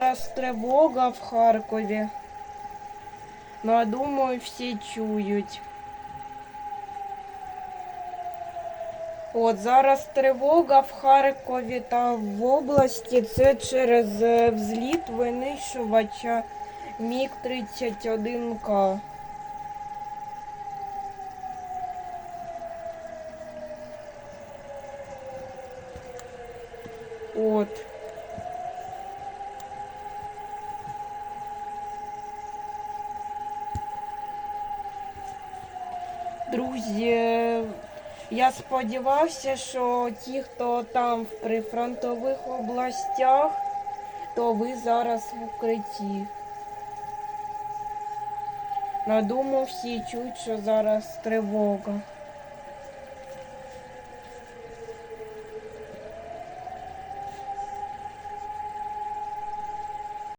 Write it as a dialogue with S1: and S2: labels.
S1: Зараз тривога в Харкові. Ну, я думаю, всі чують. От зараз тривога в Харкові та в області. Це через е, взліт винищувача Міг-31К. От. Друзі, я сподівався, що ті, хто там в прифронтових областях, то ви зараз в укритті. На думу всі чують, що зараз тривога.